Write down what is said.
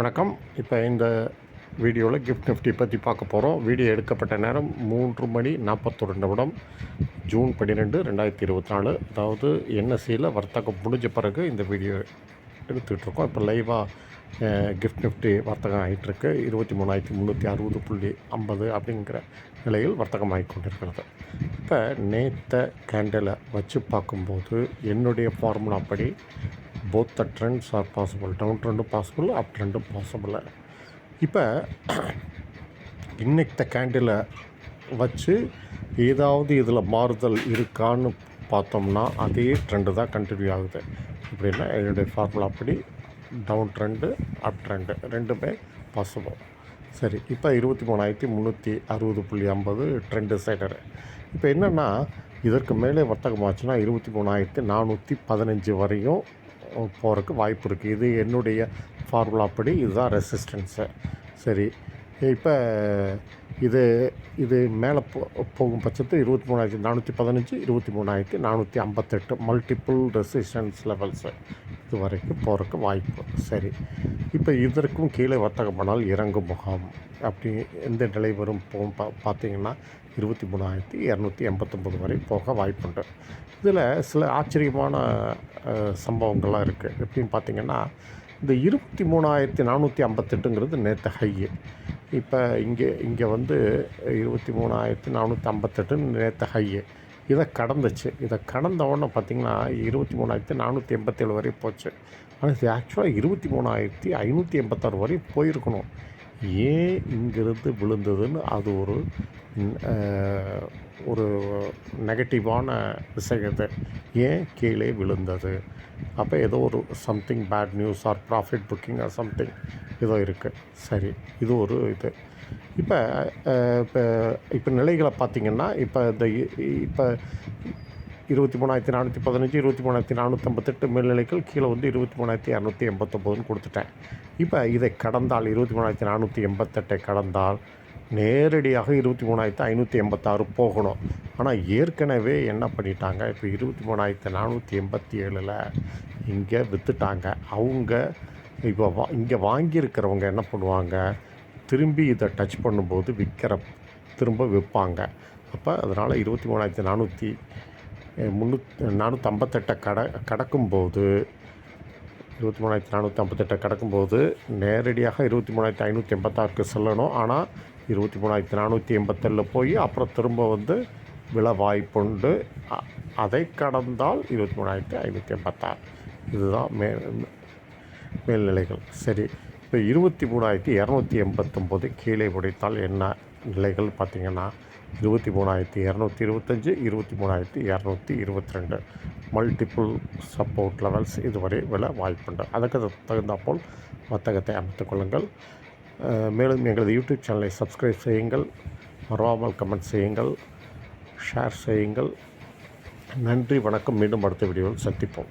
வணக்கம். இப்போ இந்த வீடியோவில் கிஃப்ட் நிஃப்டி பற்றி பார்க்க போகிறோம் வீடியோ எடுக்கப்பட்ட நேரம் மூன்று மணி நாற்பத்தொரு நிமிடம் ஜூன் பன்னிரெண்டு ரெண்டாயிரத்தி இருபத்தி நாலு. அதாவது என்எஸ்சியில் வர்த்தகம் முடிஞ்ச பிறகு இந்த வீடியோ எடுத்துக்கிட்டு இருக்கோம். இப்போ லைவாக கிஃப்ட் நிஃப்டி வர்த்தகம் ஆகிட்டுருக்கு இருபத்தி மூணாயிரத்தி முந்நூற்றி அறுபது புள்ளி ஐம்பது அப்படிங்கிற நிலையில் வர்த்தகம் ஆகி கொண்டிருக்கிறது. இப்போ நேத்த கேண்டிலை வச்சு பார்க்கும்போது என்னுடைய ஃபார்முலா படி both the trends are possible down ட்ரெண்டும் possible up ட்ரெண்டும் பாசிபிள் இப்போ இன்னைக்கு கேண்டிலை வச்சு ஏதாவது இதில் மாறுதல் இருக்கான்னு பார்த்தோம்னா அதே ட்ரெண்டு தான் கண்டினியூ ஆகுது. அப்படின்னா என்னுடைய ஃபார்முலா அப்படி டவுன் ட்ரெண்டு அப் ட்ரெண்டு ரெண்டுமே பாசிபிள் சரி இப்போ இருபத்தி மூணாயிரத்தி முந்நூற்றி அறுபது புள்ளி ஐம்பது ட்ரெண்டு சைடரு இப்போ என்னென்னா இதற்கு மேலே வர்த்தகமாச்சுன்னா இருபத்தி மூணாயிரத்தி நானூற்றி பதினஞ்சு வரையும் போகிறதுக்கு வாய்ப்பு இருக்குது இது என்னுடைய ஃபார்முலா படி இதுதான் ரெசிஸ்டன்ஸு சரி. இப்போ இது இது மேலே போ போகும் பட்சத்தில் இருபத்தி மூணாயிரத்தி நானூற்றி பதினஞ்சு இருபத்தி மூணாயிரத்தி நானூற்றி ஐம்பத்தெட்டு மல்டிப்புள் ரெசிஸ்டன்ஸ் லெவல்ஸு இது வரைக்கும் போகிறக்கு வாய்ப்பு சரி. இப்போ இதற்கும் கீழே வர்த்தகம் பண்ணால் இறங்கும் முகாம். அப்படி எந்த நிலை வரும் போகும் பா பார்த்தீங்கன்னா இருபத்தி மூணாயிரத்தி இரநூத்தி எண்பத்தொம்பது வரை போக வாய்ப்புண்டு இதில் சில ஆச்சரியமான சம்பவங்கள்லாம் இருக்குது எப்படின்னு பார்த்தீங்கன்னா இந்த இருபத்தி மூணாயிரத்தி நானூற்றி ஐம்பத்தெட்டுங்கிறது நேற்று ஹையு. இப்போ இங்கே இங்கே வந்து இருபத்தி மூணாயிரத்தி நானூற்றி ஐம்பத்தெட்டுன்னு நேற்று ஹையு. இதை கடந்துச்சு. இதை கடந்த உடனே பார்த்திங்கன்னா இருபத்தி மூணாயிரத்தி நானூற்றி எண்பத்தேழு வரை போச்சு. ஆனால் இது ஆக்சுவலாக இருபத்தி மூணாயிரத்தி ஐநூற்றி எண்பத்தாறு வரையும் போயிருக்கணும். ஏன் இங்கிருந்து விழுந்ததுன்னு அது ஒரு ஒரு நெகட்டிவான விஷயம் இது ஏன் கீழே விழுந்தது? அப்போ ஏதோ ஒரு something bad news or profit booking or something ஏதோ இருக்குது சரி இது ஒரு இது. இப்போ இப்போ இப்போ நிலைகளை பார்த்திங்கன்னா இப்போ இந்த இ- இப்போ இருபத்தி மூணாயிரத்தி நானூற்றி பதினஞ்சு இருபத்தி மூணாயிரத்தி நானூற்றம்பத்தெட்டு மேல்நிலைகள் கீழே வந்து இருபத்தி மூணாயிரத்தி இரநூத்தி எண்பத்தொம்போதுன்னு கொடுத்துட்டேன். இப்போ இதை கடந்தால் இருபத்தி மூணாயிரத்தி நானூற்றி எண்பத்தெட்டை கடந்தால் நேரடியாக இருபத்தி மூணாயிரத்தி ஐநூற்றி எண்பத்தாறு போகணும். ஆனால் ஏற்கனவே என்ன பண்ணிட்டாங்க? இப்போ இருபத்தி மூணாயிரத்தி நானூற்றி எண்பத்தி ஏழில் இங்கே விற்றுட்டாங்க அவங்க இப்போ வா இங்கே வாங்கியிருக்கிறவங்க என்ன பண்ணுவாங்க? திரும்பி இதை டச் பண்ணும்போது விற்கிற திரும்ப விற்பாங்க. அப்போ அதனால் இருபத்தி மூணாயிரத்தி நானூற்றி முந்நூற்றி நானூற்றி ஐம்பத்தெட்டை கட கடக்கும்போது இருபத்தி மூணாயிரத்தி நானூற்றி ஐம்பத்தெட்டை கடக்கும்போது நேரடியாக இருபத்தி மூணாயிரத்தி ஐநூற்றி எண்பத்தாறுக்கு செல்லணும். ஆனால் இருபத்தி மூணாயிரத்தி நானூற்றி எண்பத்தேழில் போய் அப்புறம் திரும்ப வந்து விழ வாய்ப்புண்டு அதை கடந்தால் இருபத்தி மூணாயிரத்தி ஐநூற்றி எண்பத்தாறு. இதுதான் மே மேல்நிலைகள். சரி இப்போ இருபத்தி மூணாயிரத்தி இரநூத்தி எண்பத்தொம்போது கீழே உடைத்தால் என்ன? நிலைகள் பார்த்தீங்கன்னா இருபத்தி மூணாயிரத்தி இரநூத்தி இருபத்தஞ்சி இருபத்தி மூணாயிரத்தி இரநூத்தி இருபத்தி ரெண்டு மல்டிப்புள் சப்போர்ட் லெவல்ஸ் இதுவரை விலை வாய்ப்புண்டு. அதுக்கு தகுந்தாற்போல் வர்த்தகத்தை அமைத்துக் கொள்ளுங்கள். மேலும் எங்களது யூடியூப் சேனலை சப்ஸ்கிரைப் செய்யுங்கள். மறவாமல் கமெண்ட் செய்யுங்கள். ஷேர் செய்யுங்கள். நன்றி வணக்கம். மீண்டும் அடுத்த வீடியோவில் சந்திப்போம்.